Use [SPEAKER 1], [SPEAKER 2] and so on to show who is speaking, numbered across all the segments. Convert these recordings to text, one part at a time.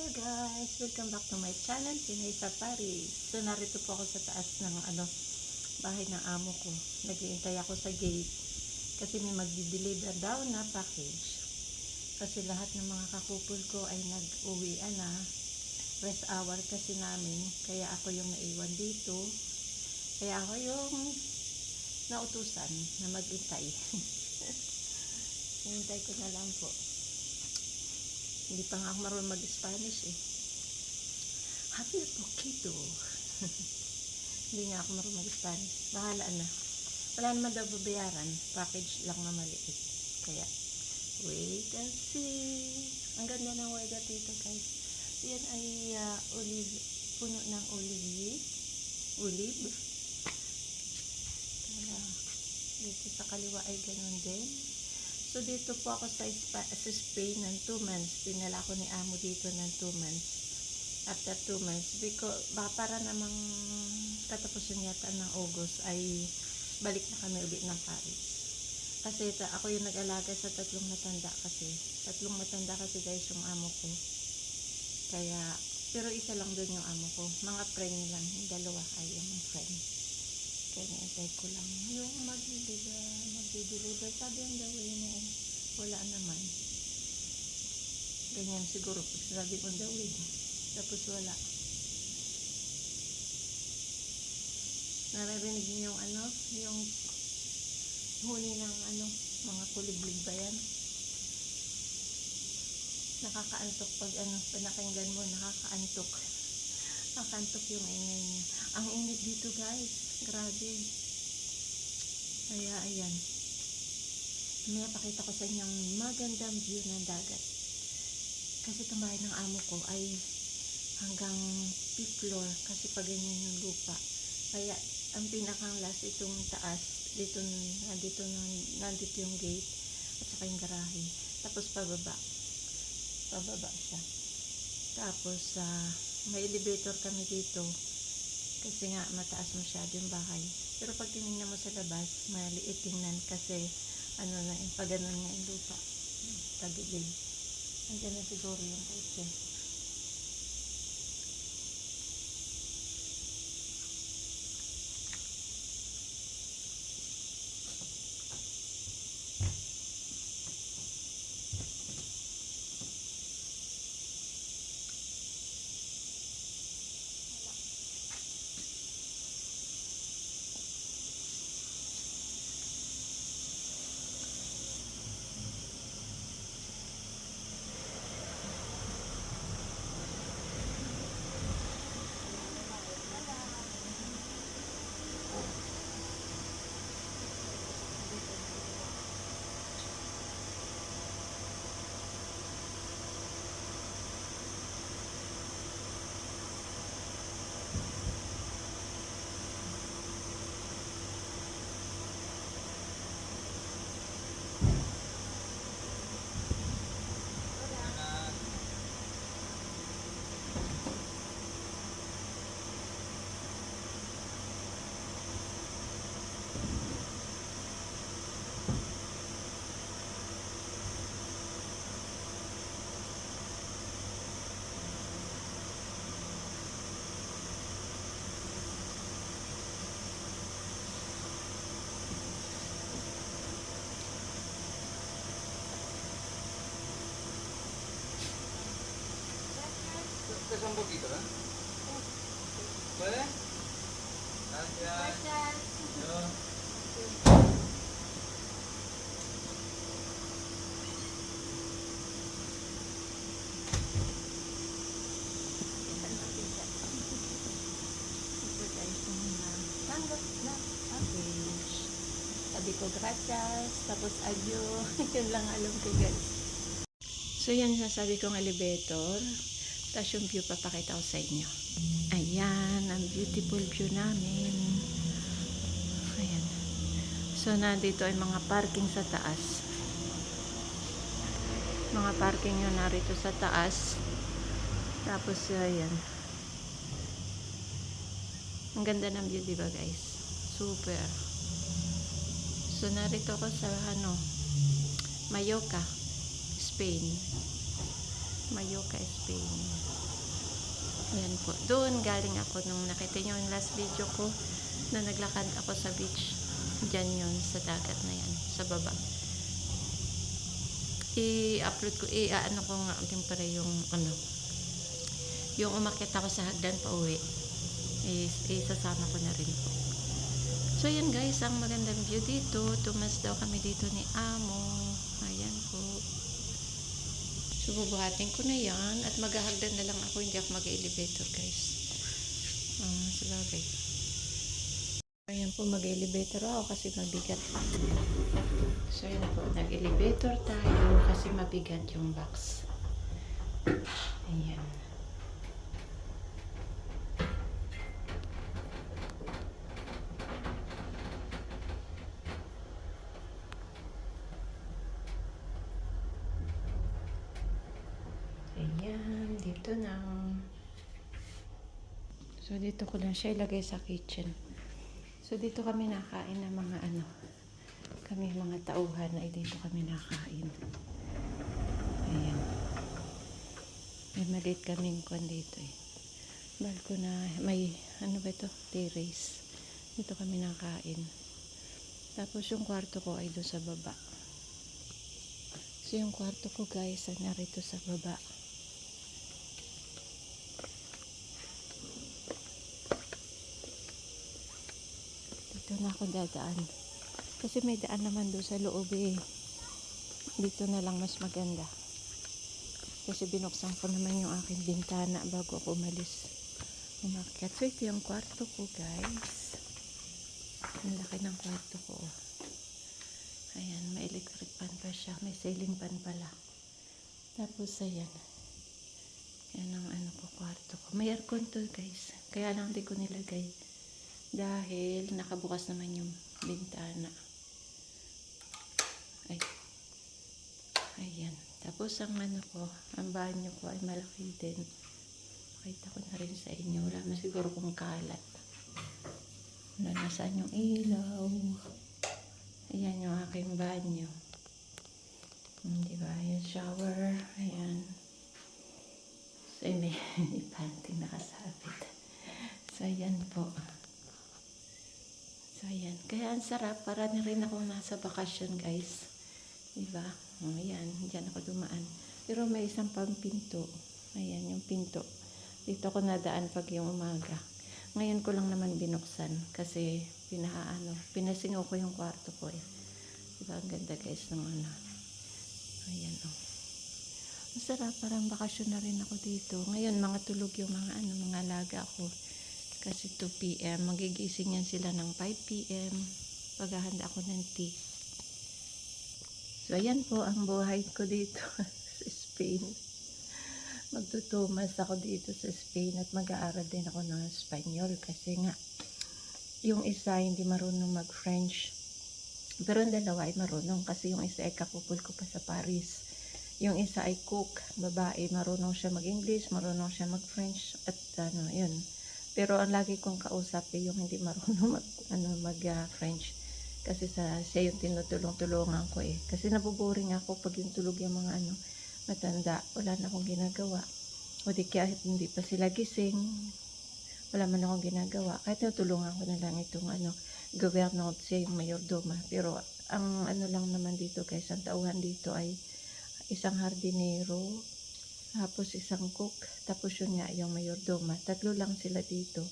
[SPEAKER 1] Hello guys! Welcome back to my channel, Pinay sa Paris. So narito po ako sa taas ng ano, bahay ng amo ko. Naghihintay ako sa gate kasi may magdi-deliver daw na package. Kasi lahat ng mga kakupol ko ay nag-uwi na. Rest hour kasi namin. Kaya ako yung naiwan dito. Kaya ako yung nautusan na maghintay. Hintay ko na lang po. Hindi pa nga ako marunong mag-Spanish eh. Happy poquito. Hindi nga ako marunong mag-Spanish. Bahala na. Wala naman daw babayaran. Package lang na maliit. Kaya, wait and see. Ang ganda ng weather dito guys. Yan ay uh, olive, puno ng olive. Olive. Kaya, dito sa kaliwa ay ganun din. So, dito po ako sa, sa Spain ng 2 months. Dinala ko ni Amo dito ng 2 months. After 2 months. Because, baka para namang katapusan yata ng August ay balik na kami ulit ng Paris. Kasi ito, ako yung nag-alaga sa tatlong matanda kasi. Tatlong matanda kasi guys yung amo ko. Kaya, pero isa lang doon yung amo ko. Mga friend lang. Yung dalawa ay yung friend. Naintay ko lang yung mag-deliver, mag-deliver. Sabi ang gawin niya eh, wala naman. Ganyan siguro pag sabi kong gawin. Tapos wala. Naririnig niyo yung ano, yung huni ng ano, mga kuliblig ba yan? Nakakaantok pag ano, pinakinggan mo, nakakaantok. Nakakantok yung ingay niya. Ang init dito guys. Grabe. Kaya ayan. May pakita ko sa inyo ang magandang view ng dagat. Kasi itong bahay ng amo ko ay hanggang fifth floor kasi pag ganyan yung lupa. Kaya ang pinakang last itong taas, dito, nandito, nandito yung gate at saka yung garahe. Tapos pababa. Pababa siya. Tapos sa may elevator kami dito kasi nga mataas masyado yung bahay. Pero pag tinignan mo sa labas, maliit tingnan kasi ano na yung pag nga yung lupa. Tagilid. Andiyan na siguro yung kotse.
[SPEAKER 2] Un poquito, ¿eh? ¿Puede? Gracias. Yo-
[SPEAKER 1] na package. Sabi ko, gracias. Tapos, adyo. Yun lang alam ko, guys. So, yan sasabi kong elevator. Tapos yung view, papakita ko sa inyo. Ayan, ang beautiful view namin. Ayan. So, nandito ay mga parking sa taas. Mga parking yun narito sa taas. Tapos, ayan. Ang ganda ng view, di ba guys? Super. So, narito ako sa, ano, Mallorca, Spain. Mallorca, Spain. Ayan po. Doon galing ako nung nakita nyo yung last video ko na naglakad ako sa beach. Diyan yun, sa dagat na yan, sa baba. I-upload ko, i-ano ko nga din para yung ano, yung umakit ako sa hagdan pa uwi. Is, isasama ko na rin po. So yan guys, ang magandang view dito. Tumas daw kami dito ni Amo. Ayan. So bubuhatin ko na yan at maghahagdan na lang ako. Hindi ako mag-elevator guys. Ah, sa bagay. Ayan po, mag-elevator ako kasi mabigat. So yan po, nag-elevator tayo kasi mabigat yung box. Ayan. Dito na. So, dito ko lang siya ilagay sa kitchen. So, dito kami nakain ng mga ano, kami mga tauhan ay dito kami nakain. Ayan. May maliit kaming kwan dito eh. Balko na, may, ano ba ito? Terrace. Dito kami nakain. Tapos yung kwarto ko ay doon sa baba. So yung kwarto ko guys ay narito sa baba. Dito na ako dadaan. Kasi may daan naman doon sa loob eh. Dito na lang mas maganda. Kasi binuksan ko naman yung aking bintana bago ako umalis. Umakyat. So ito yung kwarto ko guys. Ang laki ng kwarto ko. Ayan, may electric fan pa siya. May ceiling fan pala. Tapos ayan. Yan ang ano ko, kwarto ko. May aircon to guys. Kaya lang hindi ko nilagay. Dahil nakabukas naman yung bintana. Ay. Ayan. Tapos ang ano ko, ang banyo ko ay malaki din. Pakita ko na rin sa inyo. Wala na siguro kung kalat. Na saan yung ilaw. Ayan yung aking banyo. Hmm, Di ba? Yung shower. Ayan. So, may panty nakasabit. So, ayan po. So, ayan. Kaya ang sarap. Para na rin ako nasa bakasyon, guys. Diba? O, ayan. Diyan ako dumaan. Pero may isang pang pinto. Ayan, yung pinto. Dito ako nadaan pag yung umaga. Ngayon ko lang naman binuksan kasi pinaano, pinasingaw ko yung kwarto ko eh. Diba? Ang ganda guys ng ano. Ayan o. Oh. Ang sarap, parang bakasyon na rin ako dito. Ngayon, mga tulog yung mga ano, mga alaga ko. Kasi 2 p.m. Magigising yan sila ng 5 p.m. Paghahanda ako ng tea. So, ayan po ang buhay ko dito sa Spain. Magtutumas ako dito sa Spain at mag-aaral din ako ng Espanyol kasi nga yung isa hindi marunong mag-French. Pero yung dalawa ay marunong kasi yung isa ay kakupul ko pa sa Paris. Yung isa ay cook, babae, marunong siya mag-English, marunong siya mag-French at ano, yun. Pero ang lagi kong kausap ay yung hindi marunong mag, ano, mag-French. Kasi sa, siya yung tinutulong-tulungan ko eh. Kasi nabuboring ako pag yung tulog yung mga ano, matanda, wala na akong ginagawa. O di kaya hindi pa sila gising, wala man akong ginagawa. Kahit natulungan ko na lang itong ano, gobyerno siya yung mayordoma. Pero ang ano lang naman dito guys, ang tauhan dito ay isang hardinero, tapos isang cook, tapos yun nga yung mayordoma. Tatlo lang sila dito.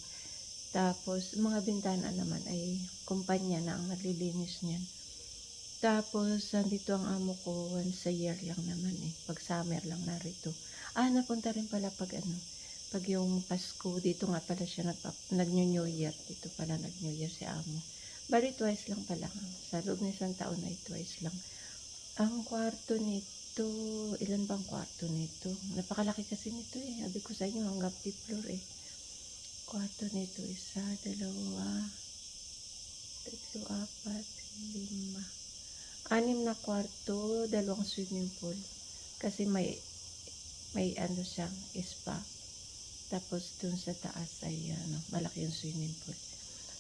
[SPEAKER 1] Tapos mga bintana naman ay kumpanya na ang naglilinis niyan. Tapos, nandito ang amo ko once a year lang naman eh. Pag summer lang narito. Ah, napunta rin pala pag ano, pag yung Pasko, dito nga pala siya nag, nag-New Year. Dito pala nag-New Year si amo. Bali, twice lang pala. Sa loob ng isang taon ay twice lang. Ang kwarto nito, ilan bang kwarto nito? Napakalaki kasi nito eh. Sabi ko sa inyo, hanggang fifth floor eh. Kwarto nito, isa, dalawa, tatlo, apat, lima. Anim na kwarto, dalawang swimming pool. Kasi may, may ano siyang spa. Tapos dun sa taas ay ano, malaki yung swimming pool.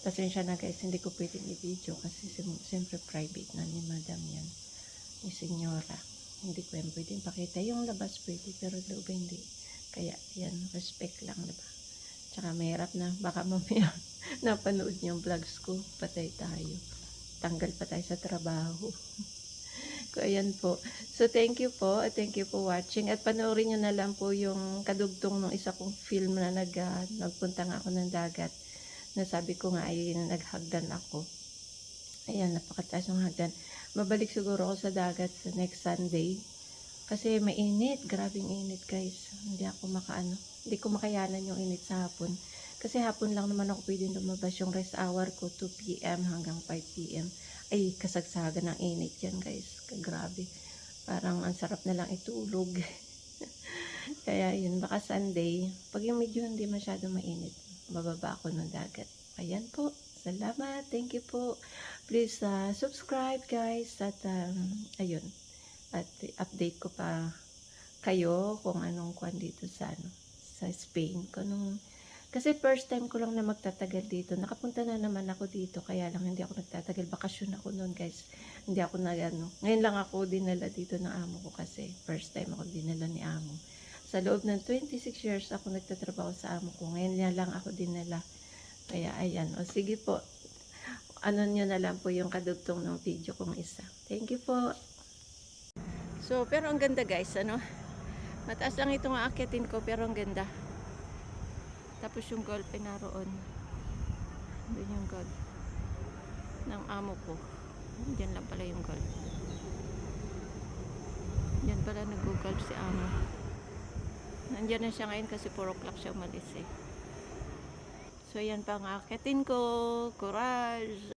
[SPEAKER 1] Pasensya na guys, hindi ko pwedeng i-video kasi siyempre private na ni madam yan. Ni senyora. Hindi ko yan pwede pakita. Yung labas pwede, pero loob hindi. Kaya, yan, respect lang, diba? Tsaka mahirap na, baka mamaya napanood niyo yung vlogs ko, patay tayo. Tanggal pa tayo sa trabaho. ko ayan po. So, thank you po. at Thank you for watching. At panoorin nyo na lang po yung kadugtong ng isa kong film na nag, ah, nagpunta nga ako ng dagat. Na sabi ko nga ay naghagdan ako. Ayan, napakataas ng hagdan. Mabalik siguro ako sa dagat sa next Sunday. Kasi mainit. Grabing init, guys. Hindi ako makaano. Hindi ko makayanan yung init sa hapon. Kasi hapon lang naman ako pwede lumabas yung rest hour ko 2 p.m. hanggang 5 p.m. Ay, kasagsagan ng init yan, guys. Grabe. Parang ang sarap na lang itulog. Kaya yun, baka Sunday, pag yung medyo hindi masyado mainit, bababa ako ng dagat. Ayan po. Salamat. Thank you po. Please uh, subscribe guys at um, ayun. At update ko pa kayo kung anong kwan dito sa ano, sa Spain. Kung anong, kasi first time ko lang na magtatagal dito. Nakapunta na naman ako dito kaya lang hindi ako nagtatagal. Bakasyon ako noon guys. Hindi ako nag ano. Ngayon lang ako dinala dito ng amo ko kasi first time ako dinala ni amo. Sa loob ng 26 years ako nagtatrabaho sa amo ko. Ngayon lang ako dinala. Kaya ayan. O sige po. Ano nyo na lang po yung kadugtong ng video kong isa. Thank you po. So, pero ang ganda guys, ano? Mataas lang itong aakyatin ko, pero ang ganda. Tapos yung golf ay naroon. Doon yung golf. Ng amo ko. Diyan lang pala yung golf. Diyan pala nag-golf si amo. Nandiyan na siya ngayon kasi 4 o'clock siya umalis eh. So, yan pa ang aakyatin ko. Courage!